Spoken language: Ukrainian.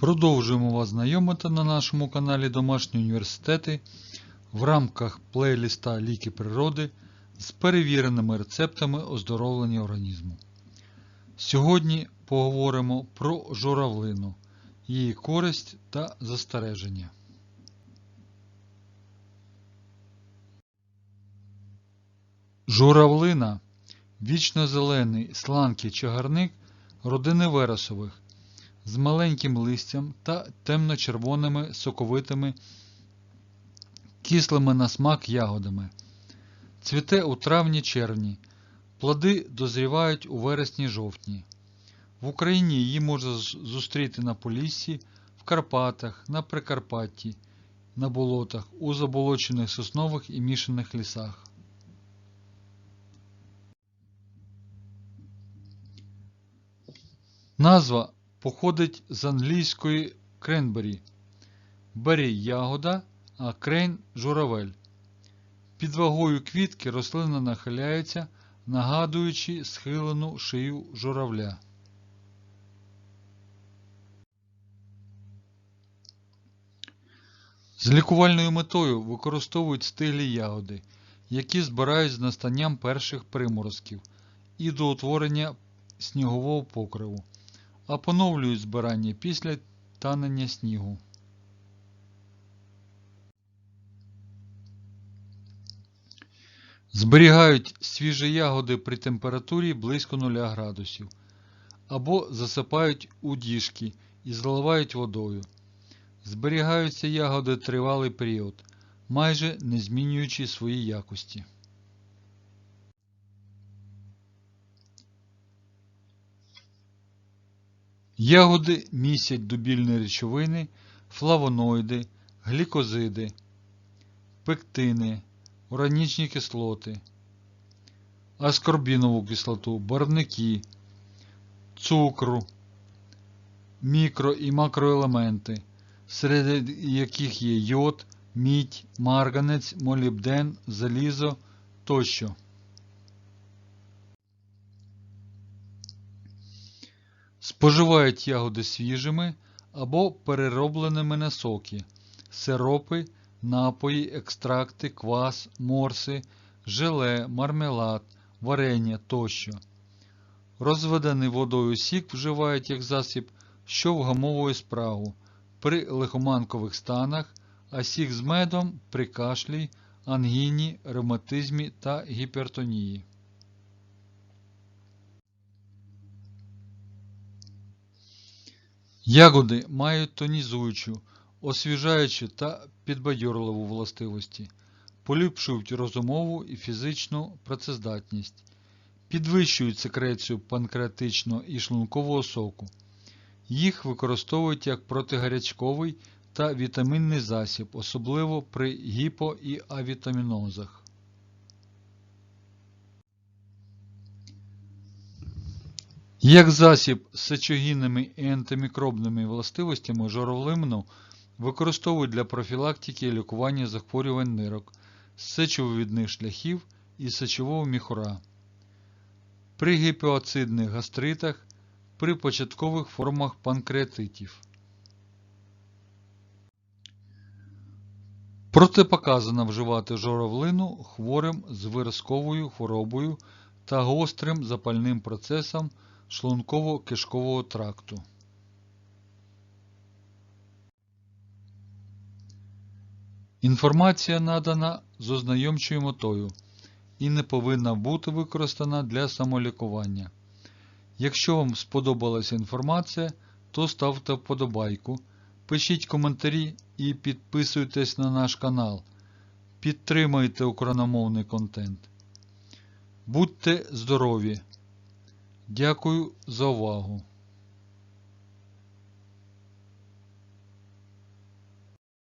Продовжуємо вас знайомити на нашому каналі Домашні університети в рамках плейліста Ліки природи з перевіреними рецептами оздоровлення організму. Сьогодні поговоримо про журавлину, її користь та застереження. Журавлина вічно-зелений сланкий чагарник родини вересових з маленьким листям та темно-червоними соковитими кислими на смак ягодами. Цвіте у травні-червні. Плоди дозрівають у вересні-жовтні. В Україні її можна зустріти на Поліссі, в Карпатах, на Прикарпатті, на болотах, у заболочених соснових і мішаних лісах. Назва походить з англійської кренбері. Бері ягода, а крейн журавель. Під вагою квітки рослина нахиляється, нагадуючи схилену шию журавля. З лікувальною метою використовують стиглі ягоди, які збирають з настанням перших приморозків і до утворення снігового покриву, а поновлюють збирання після танення снігу. Зберігають свіжі ягоди при температурі близько 0 градусів або засипають у діжки і заливають водою. Зберігаються ягоди тривалий період, майже не змінюючи свої якості. Ягоди містять дубільні речовини, флавоноїди, глікозиди, пектини, органічні кислоти, аскорбінову кислоту, барвники, цукру, мікро і макроелементи, серед яких є йод, мідь, марганець, молібден, залізо тощо. Споживають ягоди свіжими або переробленими на соки, сиропи, напої, екстракти, квас, морси, желе, мармелад, варення тощо. Розведений водою сік вживають як засіб, що вгамовує спрагу при лихоманкових станах, а сік з медом при кашлі, ангіні, ревматизмі та гіпертонії. Ягоди мають тонізуючу, освіжаючу та підбадьорливу властивості, поліпшують розумову і фізичну працездатність, підвищують секрецію панкреатичного і шлункового соку. Їх використовують як протигарячковий та вітамінний засіб, особливо при гіпо- і авітамінозах. Як засіб з сечогінними і антимікробними властивостями журавлину використовують для профілактики і лікування захворювань нирок, сечовивідних шляхів і сечового міхура, при гіпоацидних гастритах, при початкових формах панкреатитів. Протипоказано вживати журавлину хворим з виразковою хворобою та гострим запальним процесом шлунково-кишкового тракту. Інформація надана з ознайомчою метою і не повинна бути використана для самолікування. Якщо вам сподобалася інформація, то ставте вподобайку, пишіть коментарі і підписуйтесь на наш канал. Підтримайте україномовний контент. Будьте здорові! Дякую за увагу!